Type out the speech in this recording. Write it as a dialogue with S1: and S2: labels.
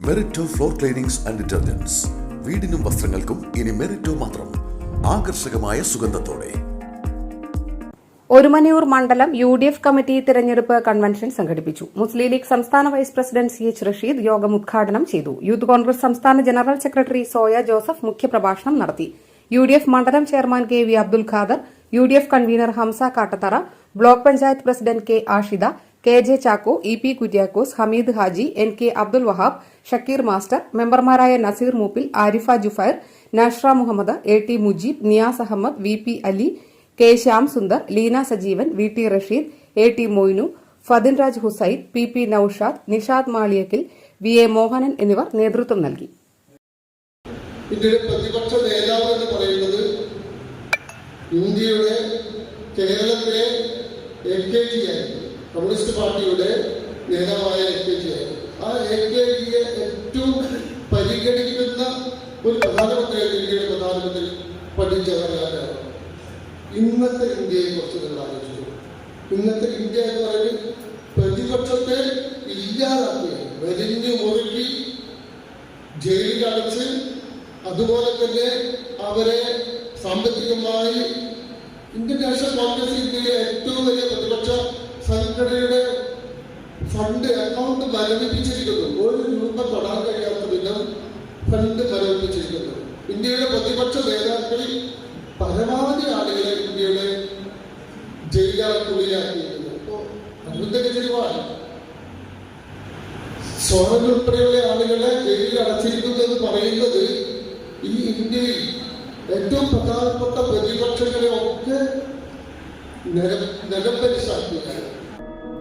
S1: Merito floor cleanings and detergents വീടിനും വസ്ത്രങ്ങൾക്കും ഇനി മെറിറ്റോ മാത്രം. ആകർഷകമായ സുഗന്ധത്തോടെ.
S2: ഒരുമനയൂർ മണ്ഡലം യു ഡി എഫ് കമ്മിറ്റി തിരഞ്ഞെടുപ്പ് കൺവെൻഷൻ സംഘടിപ്പിച്ചു. മുസ്ലിം ലീഗ് സംസ്ഥാന vice president C H Rasheed യോഗം ഉദ്ഘാടനം ചെയ്തു. യൂത്ത് കോൺഗ്രസ് സംസ്ഥാന ജനറൽ സെക്രട്ടറി സോയ ജോസഫ് മുഖ്യപ്രഭാഷണം നടത്തി. യു ഡി എഫ് മണ്ഡലം chairman K V Abdul Khader U D F convener Hamsa Kattathara block panchayat president K Ashida K J Chacko E P Kuriakose Hameed Haji N K Abdul Wahab Shakeer master മെമ്പർമാരായ Naseer Mooppil Arifa Jufair Nashra Muhammad A T Mujeeb Niyas Ahammed V P Ali K Shyam Sundar Leena Sajeevan V T Rasheed A T Moinu Fadin Raj Hussain P P Noushad Nishad Maliyakkil V A Mohanan എന്നിവർ നേതൃത്വം നൽകി.
S3: എന്ന് ഇന്ത്യയുടെ കേരളത്തിലെ L K G ആയിരുന്നു. Communist പാർട്ടിയുടെ നേതാവായ A K G. ആ എ കെ ജിയെ ഏറ്റവും പരിഗണിക്കുന്ന ഒരു പ്രധാനമന്ത്രിയായിരുന്നു ഇന്ത്യയുടെ പ്രധാനമന്ത്രി പണ്ഡിറ്റ് ജവഹർലാൽ ഇന്നത്തെ ഇന്ത്യയെ കുറിച്ച് നിങ്ങൾ ആലോചിച്ചു. ഇന്നത്തെ ഇന്ത്യ എന്ന് പറയുന്നത് പ്രതിപക്ഷത്തെ ഇല്ലാതാക്കുകയാണ് വെലിഞ്ഞു മുറുക്കി ജയിലിൽ അടച്ച് അതുപോലെ തന്നെ അവരെ സാമ്പത്തികമായി ഇന്ത്യൻ നാഷണൽ കോൺഗ്രസ് ഇന്ത്യയിലെ ഏറ്റവും വലിയ സംഘടനയുടെ ഫണ്ട് അക്കൗണ്ട് മരവിപ്പിച്ചിരിക്കുന്നു. ഒരു രൂപ തൊടാൻ കഴിയാത്ത വിധം ഫണ്ട് മരവിപ്പിച്ചിരിക്കുന്നു. ഇന്ത്യയുടെ പ്രതിപക്ഷ നേതാക്കളിൽ പരമാവധി ആളുകളെ ഇന്ത്യയുടെ ജയിലാക്കുകയാക്കിയിരിക്കുന്നത് അപ്പോൾ അരവിന്ദ് കെജ്രിവാൾ സോറൻ ഉൾപ്പെടെയുള്ള ആളുകളെ ജയിലിൽ അടച്ചിരിക്കുന്നു എന്ന് പറയുന്നത് ഈ ഇന്ത്യയിൽ ഏറ്റവും പ്രധാനപ്പെട്ട പ്രതിപക്ഷങ്ങളെ ഒക്കെ നിലംപരിശാക്കുകയാണ്